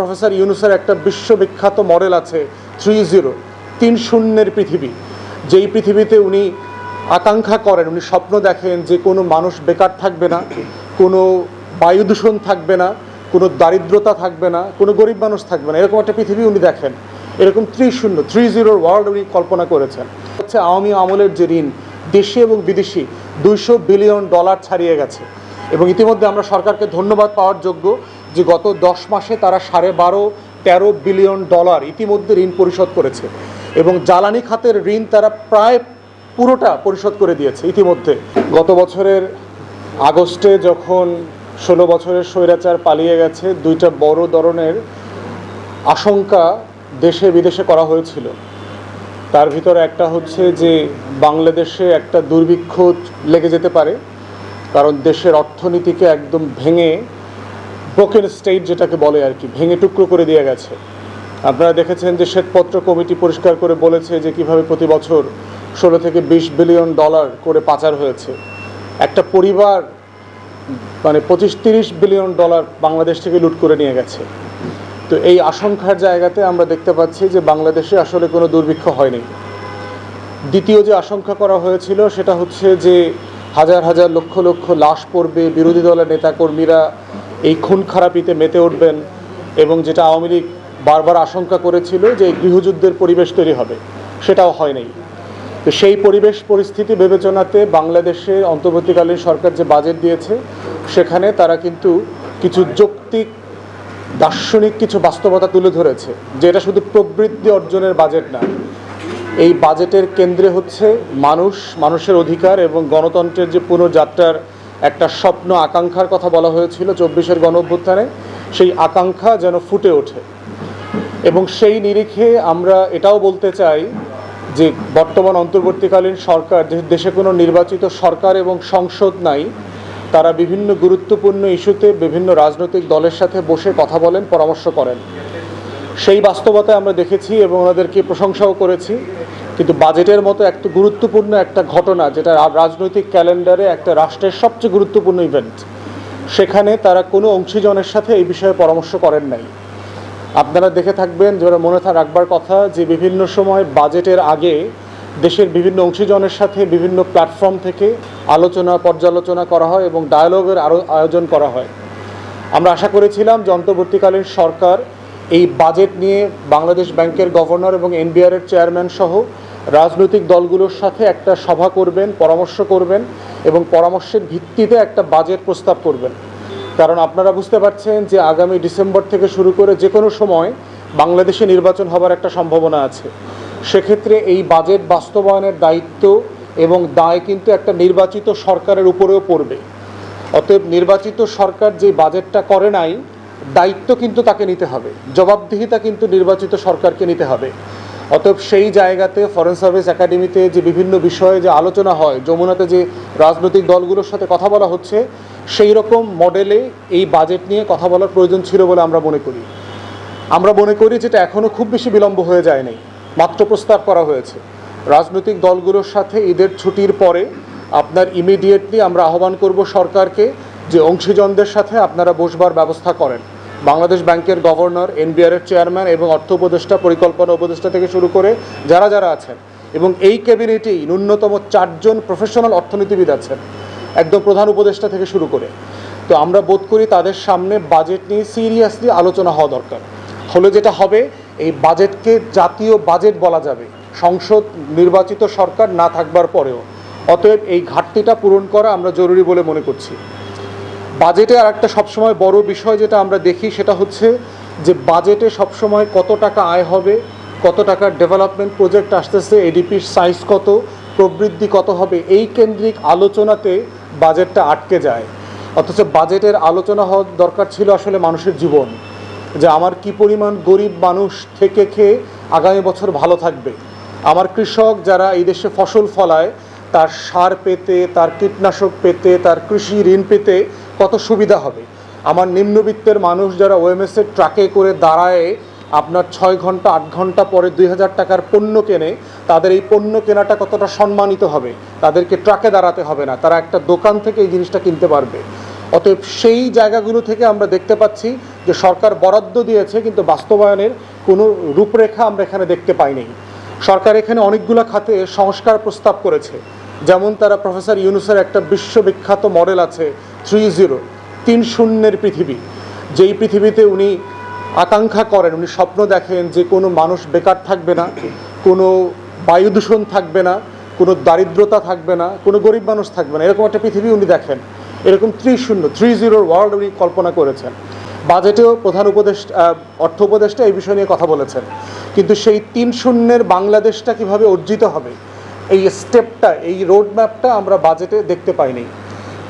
Professor ইউনুসের একটা বিশ্ববিখ্যাত মডেল আছে, থ্রি জিরো, তিন শূন্যের পৃথিবী। যেই পৃথিবীতে উনি আকাঙ্ক্ষা করেন, উনি স্বপ্ন দেখেন যে কোনো মানুষ বেকার থাকবে না, কোনো বায়ু দূষণ থাকবে না, কোনো দারিদ্রতা থাকবে না, কোনো গরিব মানুষ থাকবে না। এরকম একটা পৃথিবী উনি দেখেন। এরকম ত্রি শূন্য, থ্রি জিরোর ওয়ার্ল্ড উনি কল্পনা করেছেন। হচ্ছে আওয়ামী আমলের যে ঋণ, দেশি এবং বিদেশি, দুইশো বিলিয়ন ডলার ছাড়িয়ে গেছে। এবং ইতিমধ্যে আমরা সরকারকে ধন্যবাদ পাওয়ার যোগ্য। যে গত দশ মাসে তারা সাড়ে বারো, তেরো বিলিয়ন ডলার ইতিমধ্যে ঋণ পরিশোধ করেছে এবং জ্বালানি খাতের ঋণ তারা প্রায় পুরোটা পরিশোধ করে দিয়েছে ইতিমধ্যে। গত বছরের আগস্টে যখন ষোলো বছরের স্বৈরাচার পালিয়ে গেছে, দুইটা বড় ধরনের আশঙ্কা দেশে বিদেশে করা হয়েছিল। তার ভিতরে একটা হচ্ছে যে বাংলাদেশে একটা দুর্ভিক্ষ লেগে যেতে পারে, কারণ দেশের অর্থনীতিকে একদম ভেঙে ব্রোকেন স্টেট যেটাকে বলে আর কি, ভেঙে টুকরো করে দিয়ে গেছে। আপনারা দেখেছেন যে শ্বেতপত্র কমিটি পরিষ্কার করে বলেছে যে কীভাবে প্রতি বছর ষোলো থেকে বিশ বিলিয়ন ডলার করে পাচার হয়েছে। একটা পরিবার মানে পঁচিশ তিরিশ বিলিয়ন ডলার বাংলাদেশ থেকে লুট করে নিয়ে গেছে। তো এই আশঙ্কার জায়গাতে আমরা দেখতে পাচ্ছি যে বাংলাদেশে আসলে কোনো দুর্ভিক্ষ হয়নি। দ্বিতীয় যে আশঙ্কা করা হয়েছিল সেটা হচ্ছে যে হাজার হাজার লক্ষ লক্ষ লাশ পড়বে। বিরোধী দলের নেতাকর্মীরা এই খুন খারাপিতে মেতে উঠবেন এবং যেটা আওয়ামী লীগ বারবার আশঙ্কা করেছিল যে গৃহযুদ্ধের পরিবেশ তৈরি হবে, সেটাও হয়নি তো সেই পরিবেশ পরিস্থিতি বিবেচনাতে বাংলাদেশে অন্তর্বর্তীকালীন সরকার যে বাজেট দিয়েছে, সেখানে তারা কিন্তু কিছু যৌক্তিক, দার্শনিক কিছু বাস্তবতা তুলে ধরেছে, যে এটা শুধু প্রবৃদ্ধি অর্জনের বাজেট না। এই বাজেটের কেন্দ্রে হচ্ছে মানুষ, মানুষের অধিকার এবং গণতন্ত্রের যে পুনর্যাত্রার একটা স্বপ্ন আকাঙ্ক্ষার কথা বলা হয়েছিল চব্বিশের গণ অভ্যুত্থানে সেই আকাঙ্ক্ষা যেন ফুটে ওঠে। এবং সেই নিরিখে আমরা এটাও বলতে চাই যে বর্তমান অন্তর্বর্তীকালীন সরকার দেশে কোনো নির্বাচিত সরকার এবং সংসদ নাই, তারা বিভিন্ন গুরুত্বপূর্ণ ইস্যুতে বিভিন্ন রাজনৈতিক দলের সাথে বসে কথা বলেন, পরামর্শ করেন। সেই বাস্তবতায় আমরা দেখেছি এবং ওনাদেরকে প্রশংসাও করেছি। কিন্তু বাজেটের মতো একটা গুরুত্বপূর্ণ একটা ঘটনা, যেটা রাজনৈতিক ক্যালেন্ডারে একটা রাষ্ট্রের সবচেয়ে গুরুত্বপূর্ণ ইভেন্ট সেখানে তারা কোনো অংশীজনের সাথে এই বিষয়ে পরামর্শ করেন নাই। আপনারা দেখে থাকবেন যারা মনে রাখবার কথা যে বিভিন্ন সময় বাজেটের আগে দেশের বিভিন্ন অংশীজনের সাথে বিভিন্ন প্ল্যাটফর্ম থেকে আলোচনা, পর্যালোচনা করা হয় এবং ডায়ালগের আরও আয়োজন করা হয়। আমরা আশা করেছিলাম যে অন্তর্বর্তীকালীন সরকার এই বাজেট নিয়ে বাংলাদেশ ব্যাংকের গভর্নর এবং এনবিআর এর চেয়ারম্যান সহ রাজনৈতিক দলগুলোর সাথে একটা সভা করবেন, পরামর্শ করবেন এবং পরামর্শের ভিত্তিতে একটা বাজেট প্রস্তাব করবেন। কারণ আপনারা বুঝতে পারছেন যে আগামী ডিসেম্বর থেকে শুরু করে যে কোনো সময় বাংলাদেশে নির্বাচন হবার একটা সম্ভাবনা আছে। সেক্ষেত্রে এই বাজেট বাস্তবায়নের দায়িত্ব এবং দায় কিন্তু একটা নির্বাচিত সরকারের উপরেও পড়বে। অতএব নির্বাচিত সরকার যে বাজেটটা করে নাই, দায়িত্ব কিন্তু তাকে নিতে হবে। জবাবদিহিতা কিন্তু নির্বাচিত সরকারকে নিতে হবে। অতএব সেই জায়গাতে ফরেন সার্ভিস একাডেমিতে যে বিভিন্ন বিষয়ে যে আলোচনা হয়, যমুনাতে যে রাজনৈতিক দলগুলোর সাথে কথা বলা হচ্ছে, সেই রকম মডেলে এই বাজেট নিয়ে কথা বলার প্রয়োজন ছিল বলে আমরা মনে করি। আমরা মনে করি যেটা এখনও খুব বেশি বিলম্ব হয়ে যায়নি মাত্র প্রস্তাব করা হয়েছে। রাজনৈতিক দলগুলোর সাথে ঈদের ছুটির পরে আপনার ইমিডিয়েটলি আমরা আহ্বান করব সরকারকে যে অংশীজনদের সাথে আপনারা বসবার ব্যবস্থা করেন। বাংলাদেশ ব্যাংকের গভর্নর, এনবিআর এর চেয়ারম্যান এবং অর্থ উপদেষ্টা, পরিকল্পনা উপদেষ্টা থেকে শুরু করে যারা যারা আছেন এবং এই ক্যাবিনেটেই ন্যূনতম চারজন প্রফেশনাল অর্থনীতিবিদ আছেন, একদম প্রধান উপদেষ্টা থেকে শুরু করে। তো আমরা বোধ করি তাদের সামনে বাজেট নিয়ে সিরিয়াসলি আলোচনা হওয়া দরকার। হলে যেটা হবে, এই বাজেটকে জাতীয় বাজেট বলা যাবে, সংসদ নির্বাচিত সরকার না থাকবার পরেও। অতএব এই ঘাটতিটা পূরণ করা আমরা জরুরি বলে মনে করছি। বাজেটে আর একটা সবসময় বড় বিষয় যেটা আমরা দেখি সেটা হচ্ছে যে বাজেটে সবসময় কত টাকা আয় হবে, কত টাকার ডেভেলপমেন্ট প্রজেক্ট আসতেছে এডিপির সাইজ কত, প্রবৃদ্ধি কত হবে, এই কেন্দ্রিক আলোচনাতে বাজেটটা আটকে যায়। অথচ বাজেটের আলোচনা হওয়ার দরকার ছিল আসলে মানুষের জীবন, যে আমার কি পরিমাণ গরিব মানুষ থেকে খেয়ে আগামী বছর ভালো থাকবে। আমার কৃষক যারা এই দেশে ফসল ফলায়, তার সার পেতে, তার কীটনাশক পেতে, তার কৃষি ঋণ পেতে কত সুবিধা হবে? আমার নিম্নবিত্তের মানুষ যারা ওএমএসের ট্রাকে করে দাঁড়ায়, আপনার ছয় ঘণ্টা, আট ঘণ্টা পরে দুই হাজার টাকার পণ্য কেনে, তাদের এই পণ্য কেনাটা কতটা সম্মানিত হবে? তাদেরকে ট্রাকে দাঁড়াতে হবে না। তারা একটা দোকান থেকে এই জিনিসটা কিনতে পারবে। অতএব সেই জায়গাগুলো থেকে আমরা দেখতে পাচ্ছি যে সরকার বরাদ্দ দিয়েছে, কিন্তু বাস্তবায়নের কোনো রূপরেখা আমরা এখানে দেখতে পাইনি। সরকার এখানে অনেকগুলো খাতে সংস্কার প্রস্তাব করেছে। যেমন তারা প্রফেসর ইউনুসের একটা বিশ্ববিখ্যাত মডেল আছে থ্রি জিরো তিন শূন্যের পৃথিবী। যেই পৃথিবীতে উনি আকাঙ্ক্ষা করেন উনি স্বপ্ন দেখেন যে কোনো মানুষ বেকার থাকবে না কোনো বায়ু দূষণ থাকবে না কোনো দারিদ্রতা থাকবে না কোনো গরিব মানুষ থাকবে না। এরকম একটা পৃথিবী উনি দেখেন। এরকম ত্রি শূন্য থ্রি জিরোর ওয়ার্ল্ড উনি কল্পনা করেছেন। বাজেটেও প্রধান আহ, অর্থ উপদেষ্টা এই বিষয় নিয়ে কথা বলেছেন। কিন্তু সেই তিন শূন্যের বাংলাদেশটা কীভাবে অর্জিত হবে এই স্টেপটা এই রোড ম্যাপটা আমরা বাজেটে দেখতে পাইনি।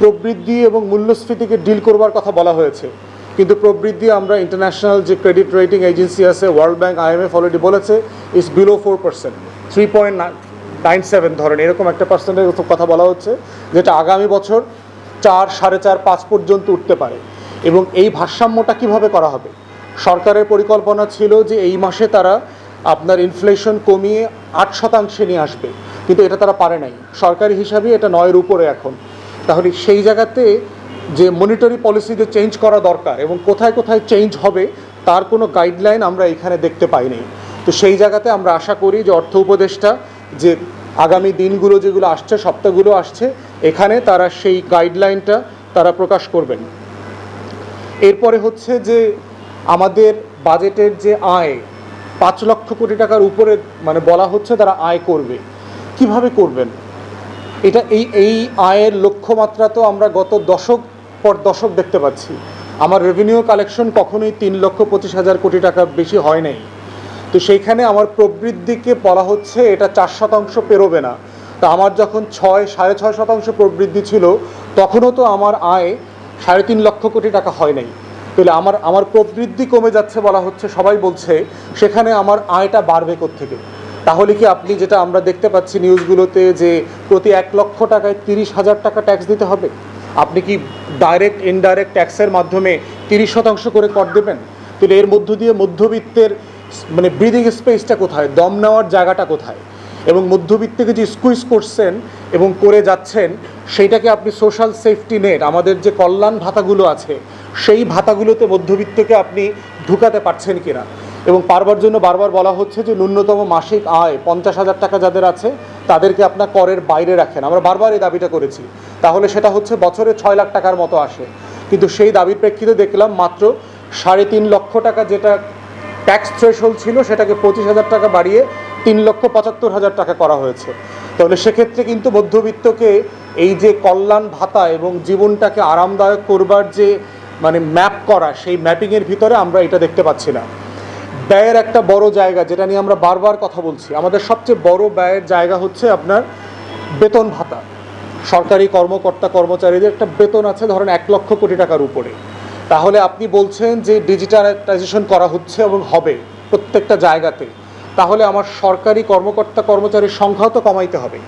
প্রবৃদ্ধি এবং মূল্যস্ফীতিকে ডিল করবার কথা বলা হয়েছে। কিন্তু প্রবৃদ্ধি আমরা ইন্টারন্যাশনাল যে ক্রেডিট রেটিং এজেন্সি আছে ওয়ার্ল্ড ব্যাংক আইএমএফ অলরেডি বলেছে is below four percent three point nine seven ধরেন, এরকম একটা পার্সেন্টের কথা বলা হচ্ছে, যেটা আগামী বছর চার, সাড়ে চার, পাঁচ পর্যন্ত উঠতে পারে। এবং এই ভারসাম্যটা কীভাবে করা হবে? সরকারের পরিকল্পনা ছিল যে এই মাসে তারা আপনার ইনফ্লেশন কমিয়ে আট শতাংশে নিয়ে আসবে। কিন্তু এটা তারা পারে নাই। সরকারি হিসাবে এটা নয়ের উপরে এখন। তাহলে সেই জায়গাতে যে মনিটরি পলিসি যে চেঞ্জ করা দরকার এবং কোথায় কোথায় চেঞ্জ হবে, তার কোনো গাইডলাইন আমরা এখানে দেখতে পাইনি। তো সেই জায়গাতে আমরা আশা করি যে অর্থ উপদেষ্টা যে আগামী দিনগুলো যেগুলো আসছে, সপ্তাহগুলো আসছে, এখানে তারা সেই গাইডলাইনটা তারা প্রকাশ করবেন। এরপরে হচ্ছে যে আমাদের বাজেটের যে আয়, পাঁচ লক্ষ কোটি টাকার উপরে মানে বলা হচ্ছে তারা আয় করবে। কীভাবে করবেন? এটা এই এই আয়ের লক্ষ্যমাত্রা তো আমরা গত দশক পর দশক দেখতে পাচ্ছি। আমার রেভিনিউ কালেকশন কখনোই তিন লক্ষ পঁচিশ হাজার কোটি টাকা বেশি হয় নাই। তো সেইখানে আমার প্রবৃদ্ধিকে বলা হচ্ছে এটা চার শতাংশ পেরোবে না। তা আমার যখন ছয়, সাড়ে ছয় শতাংশ প্রবৃদ্ধি ছিল, তখনও তো আমার আয় সাড়ে তিন লক্ষ কোটি টাকা হয় নাই। তাহলে আমার আমার প্রবৃদ্ধি কমে যাচ্ছে বলা হচ্ছে, সবাই বলছে, সেখানে আমার আয়টা বাড়বে থেকে তাহলে কি আপনি যেটা আমরা দেখতে পাচ্ছি নিউজগুলোতে যে প্রতি এক লক্ষ টাকায় তিরিশ হাজার টাকা ট্যাক্স দিতে হবে? আপনি কি ডাইরেক্ট ইনডাইরেক্ট ট্যাক্সের মাধ্যমে তিরিশ শতাংশ করে কর দেবেন? তাহলে এর মধ্য দিয়ে মধ্যবিত্তের মানে ব্রিদিং স্পেসটা কোথায়? দম নেওয়ার জায়গাটা কোথায়? এবং মধ্যবিত্তকে যে স্কুইজ করছেন এবং করে যাচ্ছেন সেইটাকে আপনি সোশ্যাল সেফটি নেট আমাদের যে কল্যাণ ভাতাগুলো আছে, সেই ভাতাগুলোতে মধ্যবিত্তকে আপনি ঢুকাতে পারছেন কিনা? এবং পারবার জন্য বারবার বলা হচ্ছে যে ন্যূনতম মাসিক আয় পঞ্চাশ হাজার টাকা যাদের আছে, তাদেরকে আপনার করের বাইরে রাখেন। আমরা বারবার এই দাবিটা করেছি। তাহলে সেটা হচ্ছে বছরে ছয় লাখ টাকার মতো আসে। কিন্তু সেই দাবির প্রেক্ষিতে দেখলাম মাত্র সাড়ে তিন লক্ষ টাকা যেটা ট্যাক্স থ্রেশহোল্ড ছিল, সেটাকে পঁচিশ হাজার টাকা বাড়িয়ে তিন লক্ষ পঁচাত্তর হাজার টাকা করা হয়েছে। তাহলে সেক্ষেত্রে কিন্তু মধ্যবিত্তকে এই যে কল্যাণ ভাতা এবং জীবনটাকে আরামদায়ক করবার যে মানে ম্যাপ করা, সেই ম্যাপিংয়ের ভিতরে আমরা এটা দেখতে পাচ্ছি না। ব্যয়ের একটা বড় জায়গা, যেটা নিয়ে আমরা বারবার কথা বলছি। আমাদের সবচেয়ে বড় ব্যয়ের জায়গা হচ্ছে আপনার বেতন ভাতা। সরকারি কর্মকর্তা, কর্মচারীদের একটা বেতন আছে ধরেন এক লক্ষ কোটি টাকার উপরে। তাহলে আপনি বলছেন যে ডিজিটালাইজেশন করা হচ্ছে এবং হবে প্রত্যেকটা জায়গাতে। তাহলে আমার সরকারি কর্মকর্তা, কর্মচারীর সংখ্যাও তো কমাইতে হবে।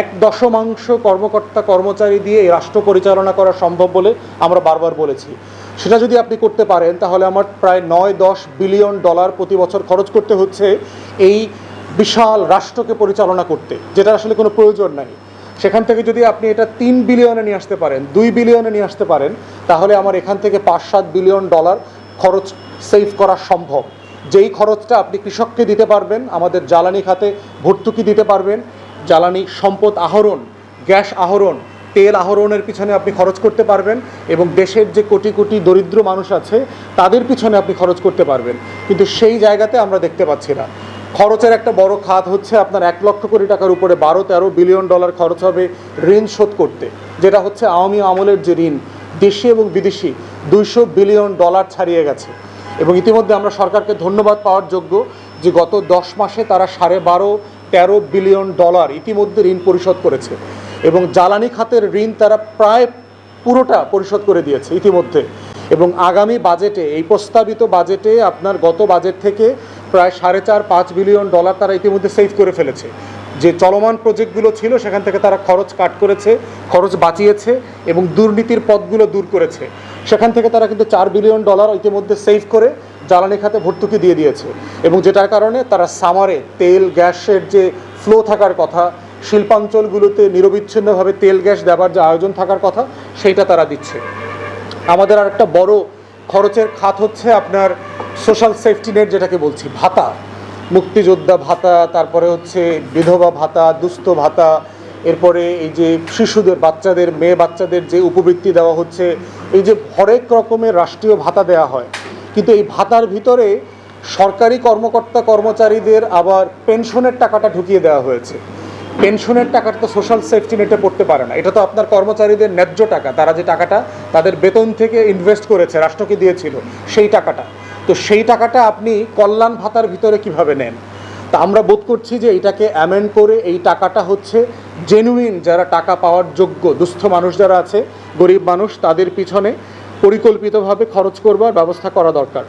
এক দশমাংশ কর্মকর্তা, কর্মচারী দিয়ে রাষ্ট্র পরিচালনা করা সম্ভব বলে আমরা বারবার বলেছি। সেটা যদি আপনি করতে পারেন, তাহলে আমার প্রায় নয় দশ বিলিয়ন ডলার প্রতি বছর খরচ করতে হচ্ছে এই বিশাল রাষ্ট্রকে পরিচালনা করতে, যেটা আসলে কোনো প্রয়োজন নাই। সেখান থেকে যদি আপনি এটা তিন বিলিয়নে নিয়ে আসতে পারেন, দুই বিলিয়নে নিয়ে আসতে পারেন, তাহলে আমার এখান থেকে পাঁচ সাত বিলিয়ন ডলার খরচ সেভ করা সম্ভব। যেই খরচটা আপনি কৃষককে দিতে পারবেন, আমাদের জ্বালানি খাতে ভর্তুকি দিতে পারবেন, জ্বালানি সম্পদ আহরণ, গ্যাস আহরণ তেল আহরণের পিছনে আপনি খরচ করতে পারবেন এবং দেশের যে কোটি কোটি দরিদ্র মানুষ আছে, তাদের পিছনে আপনি খরচ করতে পারবেন। কিন্তু সেই জায়গাতে আমরা দেখতে পাচ্ছি না। খরচের একটা বড় খাত হচ্ছে আপনার এক লক্ষ কোটি টাকার উপরে বারো তেরো বিলিয়ন ডলার খরচ হবে ঋণ শোধ করতে, যেটা হচ্ছে আওয়ামী আমলের যে ঋণ, দেশি এবং বিদেশি, দুইশো বিলিয়ন ডলার ছাড়িয়ে গেছে। এবং ইতিমধ্যে আমরা সরকারকে ধন্যবাদ পাওয়ার যোগ্য যে গত দশ মাসে তারা সাড়ে বারো তেরো বিলিয়ন ডলার ইতিমধ্যে ঋণ পরিশোধ করেছে। এবং জ্বালানি খাতের ঋণ তারা প্রায় পুরোটা পরিশোধ করে দিয়েছে ইতিমধ্যে। এবং আগামী বাজেটে, এই প্রস্তাবিত বাজেটে আপনার গত বাজেট থেকে প্রায় সাড়ে চার, পাঁচ বিলিয়ন ডলার তারা ইতিমধ্যে সেভ করে ফেলেছে। যে চলমান প্রজেক্টগুলো ছিল, সেখান থেকে তারা খরচ কাট করেছে, খরচ বাঁচিয়েছে এবং দুর্নীতির পথগুলো দূর করেছে। সেখান থেকে তারা কিন্তু চার বিলিয়ন ডলার ইতিমধ্যে সেভ করে জ্বালানি খাতে ভর্তুকি দিয়ে দিয়েছে। এবং যেটার কারণে তারা সামারে তেল, গ্যাসের যে ফ্লো থাকার কথা শিল্পাঞ্চলগুলোতে নিরবিচ্ছিন্নভাবে তেল গ্যাস দেওয়ার যে আয়োজন থাকার কথা, সেইটা তারা দিচ্ছে। আমাদের আর একটা বড় খরচের খাত হচ্ছে আপনার সোশ্যাল সেফটি নেট যেটাকে বলছি, ভাতা। মুক্তিযোদ্ধা ভাতা, তারপরে হচ্ছে বিধবা ভাতা, দুস্থ ভাতা, এরপরে এই যে শিশুদের, বাচ্চাদের, মেয়ে বাচ্চাদের যে উপবৃত্তি দেওয়া হচ্ছে, এই যে হরেক রকমের রাষ্ট্রীয় ভাতা দেওয়া হয়। কিন্তু এই ভাতার ভিতরে সরকারি কর্মকর্তা কর্মচারীদের আবার পেনশনের টাকাটা ঢুকিয়ে দেওয়া হয়েছে। পেনশনের টাকাটা তো সোশ্যাল সেফটি নেটে পড়তে পারে না। এটা তো আপনার কর্মচারীদের ন্যায্য টাকা। তারা যে টাকাটা তাদের বেতন থেকে ইনভেস্ট করেছে রাষ্ট্রকে দিয়েছিল, সেই টাকাটা। তো সেই টাকাটা আপনি কল্যাণ ভাতার ভিতরে কীভাবে নেন? তা আমরা বোধ করছি যে এটাকে অ্যামেন্ড করে এই টাকাটা হচ্ছে জেনুইন যারা টাকা পাওয়ার যোগ্য, দুস্থ মানুষ যারা আছে, গরিব মানুষ, তাদের পিছনে পরিকল্পিতভাবে খরচ করবার ব্যবস্থা করা দরকার।